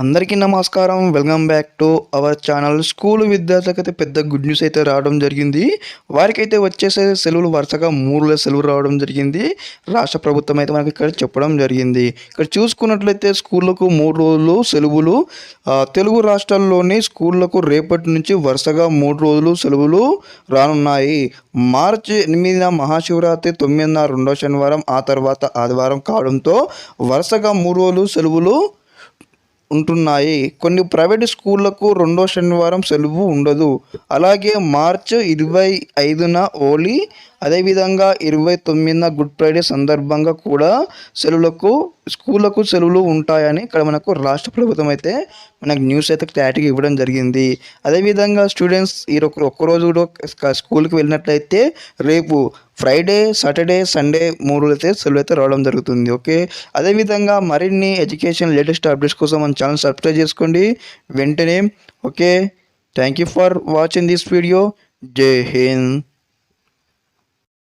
అందరికీ నమస్కారం. Welcome back to our channel. School విద్యార్థులకైతే అయితే పెద్ద గుడ్ న్యూస్ అయితే రావడం జరిగింది. వారికైతే వచ్చేసే సెలవులు వరుసగా మూడు సెలవులు రావడం జరిగింది. రాష్ట్ర ప్రభుత్వం అయితే మనకి ఇక్కడ చెప్పడం జరిగింది. ఇక్కడ చూసుకున్నట్లయితే స్కూళ్ళకు మూడు రోజులు సెలవులు తెలుగు రాష్ట్రాల్లోని స్కూళ్ళకు రేపటి నుంచి వరుసగా మూడు రోజులు సెలవులు రానున్నాయి. మార్చి ఎనిమిదిన మహాశివరాత్రి తొమ్మిదిన రెండో శనివారం ఆ తర్వాత ఆదివారం కావడంతో వరుసగా మూడు రోజులు సెలవులు ఉంటున్నాయి. కొన్ని ప్రైవేట్ స్కూళ్ళకు రెండో శనివారం సెలవు ఉండదు. అలాగే మార్చ్ ఇరవై ఐదున ఓలీ అదేవిధంగా ఇరవై తొమ్మిదిన గుడ్ ఫ్రైడే సందర్భంగా కూడా సెలవులకు స్కూళ్ళకు సెలవులు ఉంటాయని ఇక్కడ మనకు రాష్ట్ర ప్రభుత్వం అయితే మనకు న్యూస్ అయితే క్లారిటీగా ఇవ్వడం జరిగింది. అదేవిధంగా స్టూడెంట్స్ ఈ ఒక్కరోజు కూడా స్కూల్కి వెళ్ళినట్లయితే రేపు ఫ్రైడే సాటర్డే సండే మూడు అయితే సెలవు అయితే రావడం జరుగుతుంది. ఓకే? అదేవిధంగా మరిన్ని ఎడ్యుకేషన్ లేటెస్ట్ అప్డేట్స్ కోసం మన ఛానల్ సబ్స్క్రైబ్ చేసుకోండి. వెంటనే okay? Thank you for watching this video. Jai Hind.